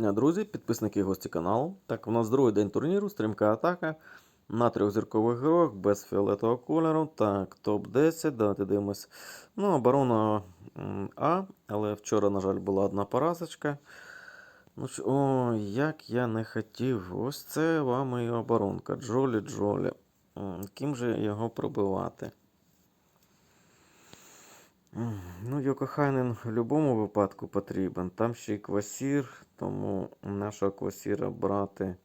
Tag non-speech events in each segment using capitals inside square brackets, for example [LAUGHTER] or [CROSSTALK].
дня, друзі, підписники і гості каналу. Так, у нас другий день турніру, стрімка атака на трьохзіркових героях без фіолетового кольору. Так, топ-10. Давайте дивимось. Ну, оборона А, але вчора, на жаль, була одна поразочка. Ну, о, як я не хотів. Ось це вам і оборонка. Джолі Джолі. Ким же його пробивати? Ну, Йокохайнен в будь-якому випадку потрібен. Там ще й квасір, тому нашого квасіра брати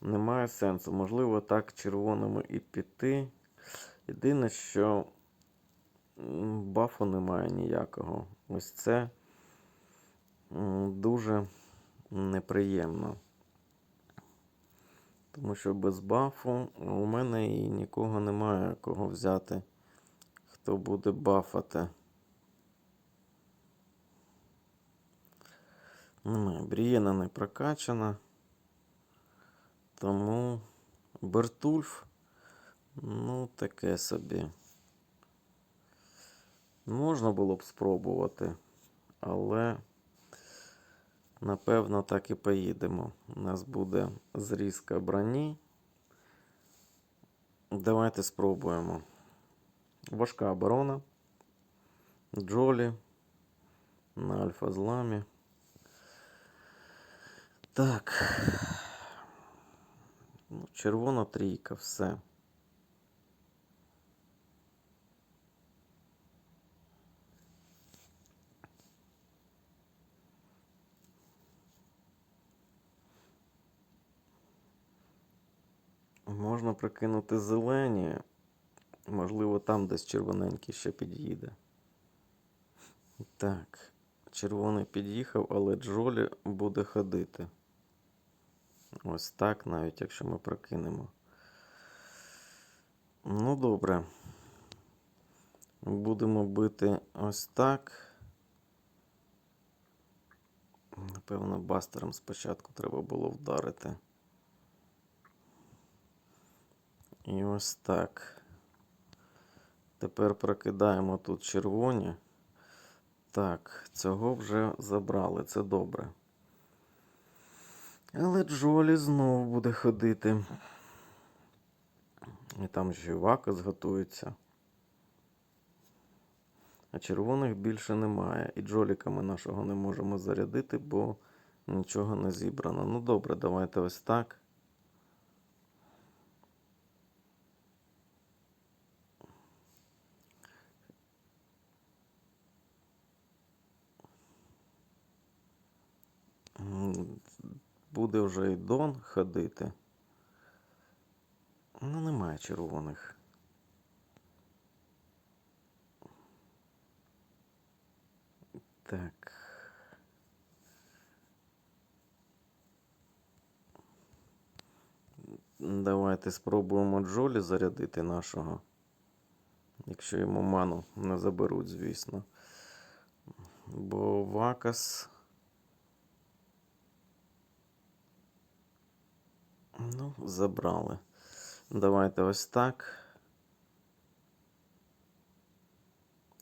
немає сенсу. Можливо, так червоними і піти. Єдине, що бафу немає ніякого. Ось це дуже неприємно. Тому що без бафу у мене і нікого немає кого взяти, хто буде бафати. Немає. Брієна не прокачана. Тому Бертульф, ну, таке собі. Можна було б спробувати, але напевно так і поїдемо. У нас буде зрізка броні. Давайте спробуємо. Важка оборона. Джолі на альфа зламі. Так. Ну, червона трійка, все. Можна прикинути зелені. Можливо, там десь червоненький ще під'їде. Так, червоний під'їхав, але Джолі буде ходити. Ось так, навіть якщо ми прокинемо. Ну, добре. Будемо бити ось так. Напевно, бастером спочатку треба було вдарити. І ось так. Тепер прокидаємо тут червоні. Так, цього вже забрали, це добре. Але Джолі знову буде ходити. І там ще вака зготується. А червоних більше немає. І Джоліка ми нашого не можемо зарядити, бо нічого не зібрано. Ну добре, давайте ось так. Буде вже і Дон ходити. Ну, немає червоних. Так. Давайте спробуємо Джолі зарядити нашого. Якщо йому ману не заберуть, звісно. Бо Вакас. Ну, забрали. Давайте ось так.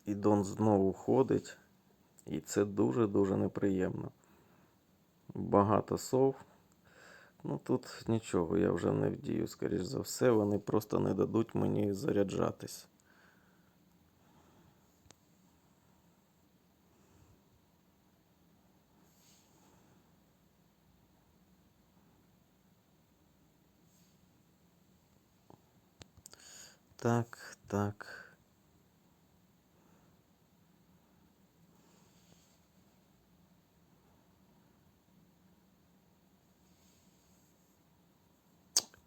І Дон знову ходить. І це дуже-дуже неприємно. Багато сов. Ну тут нічого, я вже не вдію, скоріш за все, вони просто не дадуть мені заряджатись. Так, так.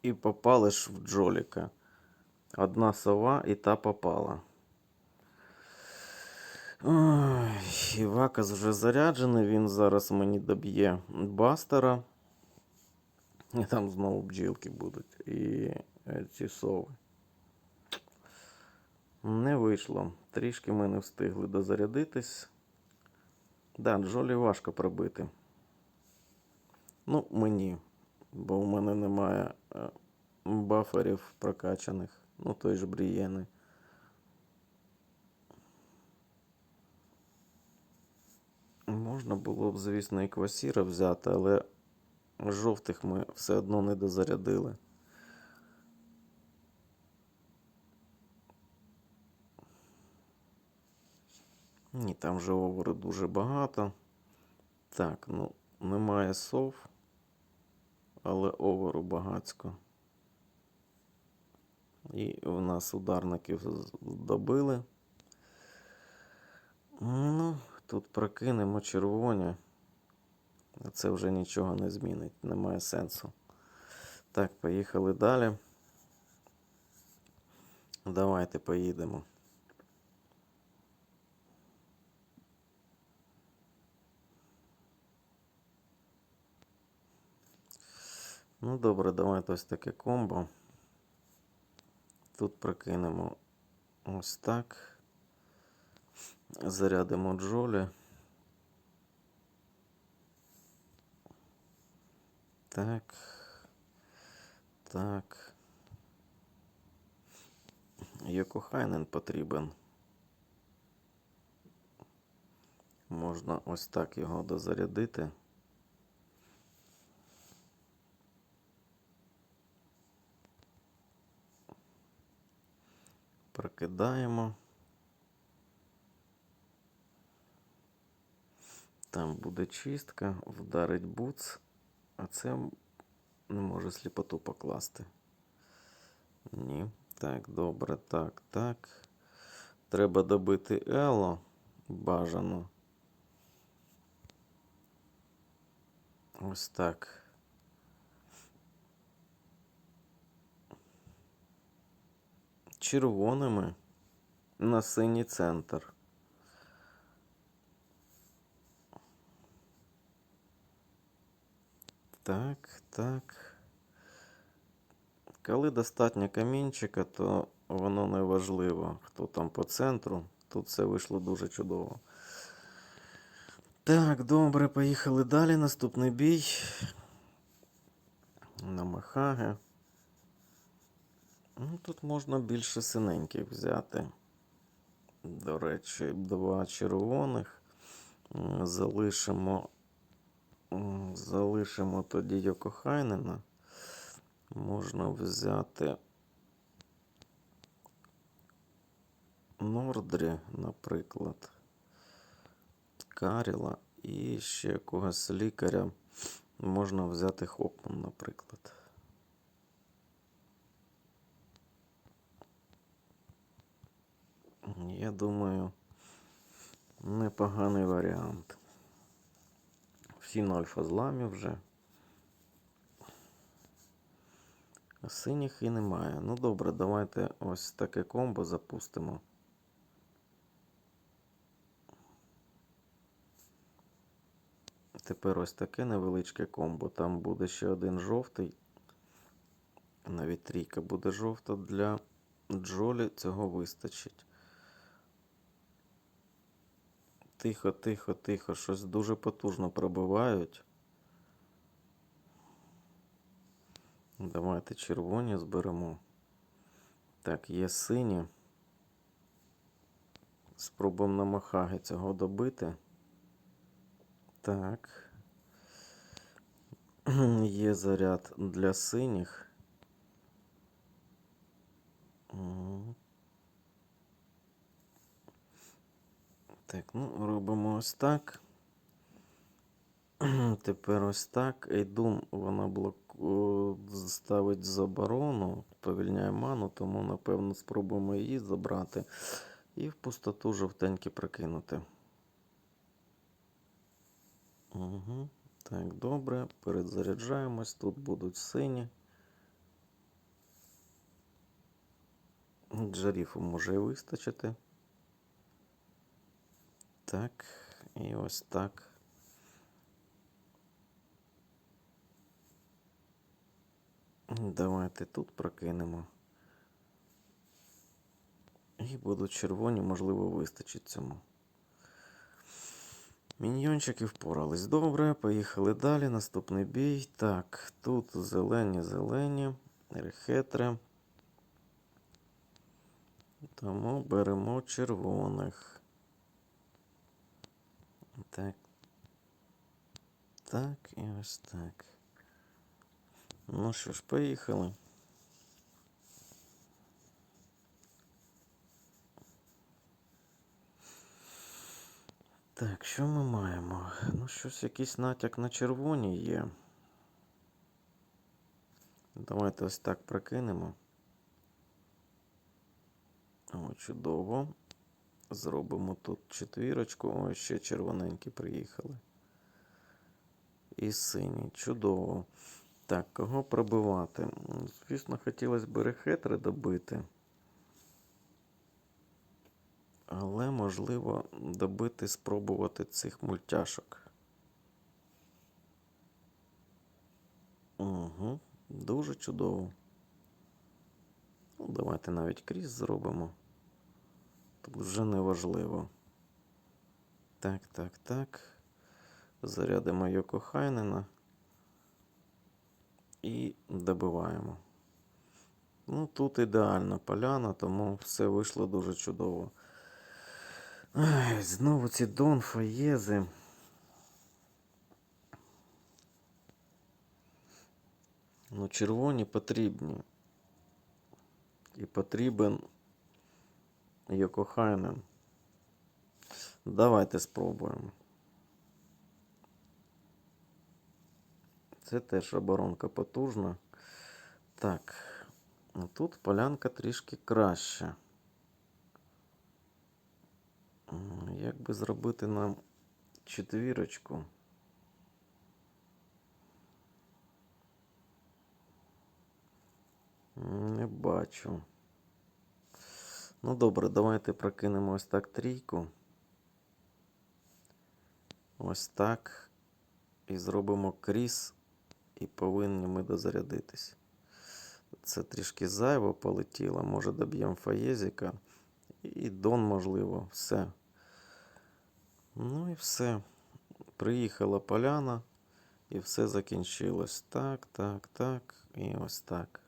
І попали ж в Джоліка. Одна сова і та попала. Ой, Івакас вже заряджений, він зараз мені доб'є бастера. І там знову бджілки будуть. І е, ці сови. Не вийшло. Трішки ми не встигли дозарядитись. Да, Джолі важко пробити. Ну, мені. Бо у мене немає е, баферів прокачаних. Ну, той ж Брієни. Можна було б, звісно, і квасіра взяти, але жовтих ми все одно не дозарядили. Ні, там же оверу дуже багато. Так, ну, немає сов, але оверу багацько. І в нас ударників добили. Ну, тут прокинемо червоні. Це вже нічого не змінить, немає сенсу. Так, поїхали далі. Давайте поїдемо. Ну, добре, давайте ось таке комбо. Тут прокинемо ось так. Зарядимо джолі. Так. Так. Йокохайнен потрібен. Можна ось так його дозарядити. Прокидаємо. Там буде чистка, вдарить буц, а це не може сліпоту покласти. Ні. Так, добре, так, так. Треба добити Ело бажано. Ось так. Червоними на синій центр. Так, так. Коли достатньо камінчика, то воно не важливо, хто там по центру. Тут все вийшло дуже чудово. Так, добре, поїхали далі. Наступний бій. На Махаге. Ну, тут можна більше синеньких взяти. До речі, два червоних. Залишимо. Залишимо тоді Йокохайнена. Можна взяти Нордрі, наприклад. Каріла і ще якогось лікаря. Можна взяти Хопман, наприклад. Я думаю, непоганий варіант. Всі на альфа-зламі вже. Синіх і немає. Ну добре, давайте ось таке комбо запустимо. Тепер ось таке невеличке комбо. Там буде ще один жовтий. Навіть трійка буде жовта для Джолі. Цього вистачить. Тихо, тихо, тихо. Щось дуже потужно пробивають. Давайте червоні зберемо. Так, є сині. Спробуємо на Махаги цього добити. Так. [CLEARS THROAT] Є заряд для синіх. Так, ну, робимо ось так. [CLEARS THROAT] Тепер ось так. Ейдум вона блоку... ставить заборону, повільняє ману, тому, напевно, спробуємо її забрати і в пустоту жовтенькі прокинути. Угу. Так, добре. Перезаряджаємось. Тут будуть сині. Джаріфу може і вистачити. Так, і ось так. Давайте тут прокинемо. І будуть червоні, можливо, вистачить цьому. Міньйончики впорались. Добре, поїхали далі. Наступний бій. Так, тут зелені, зелені, рехетри. Тому беремо червоних. Так, так і ось так. Ну що ж, поїхали. Так, що ми маємо? Ну, щось якийсь натяк на червоні є. Давайте ось так прокинемо. О, чудово. Зробимо тут четвірочку. Ось ще червоненькі приїхали. І синій. Чудово. Так, кого пробивати? Звісно, хотілося б рехетри добити. Але можливо добити, спробувати цих мультяшок. Угу, дуже чудово. Ну, давайте навіть кріс зробимо. Тут вже не важливо. Так, так, так. Зарядимо Йоко Хайнена. І добиваємо. Ну, тут ідеальна поляна, тому все вийшло дуже чудово. Ай, знову ці Дон Фаєзи. Ну, червоні потрібні. І потрібен Йокохайнен. Давайте спробуємо. Це теж оборонка потужна. Так, тут полянка трішки краща. Як би зробити нам четвірочку? Не бачу. Ну добре, давайте прокинемо ось так трійку. Ось так. І зробимо кріс, і повинні ми дозарядитись. Це трішки зайво полетіло. Може доб'ємо фаєзіка. І дон, можливо, все. Ну і все. Приїхала поляна, і все закінчилось. Так, так, так. І ось так.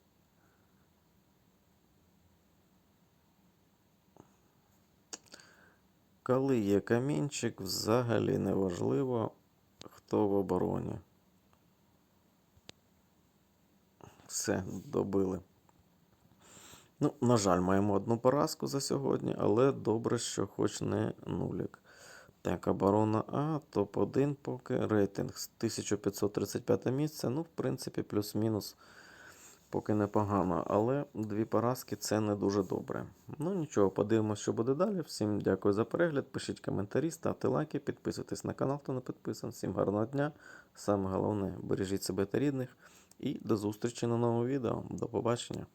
Коли є камінчик, взагалі не важливо, хто в обороні. Все, добили. Ну, на жаль, маємо одну поразку за сьогодні, але добре, що хоч не нулік. Так, оборона А, топ-1 поки рейтинг 1535 місце. Ну, в принципі, плюс-мінус поки непогано, але дві поразки це не дуже добре. Ну нічого, подивимося, що буде далі. Всім дякую за перегляд. Пишіть коментарі, ставте лайки, підписуйтесь на канал, хто не підписаний. Всім гарного дня. Саме головне, бережіть себе та рідних. І до зустрічі на новому відео. До побачення.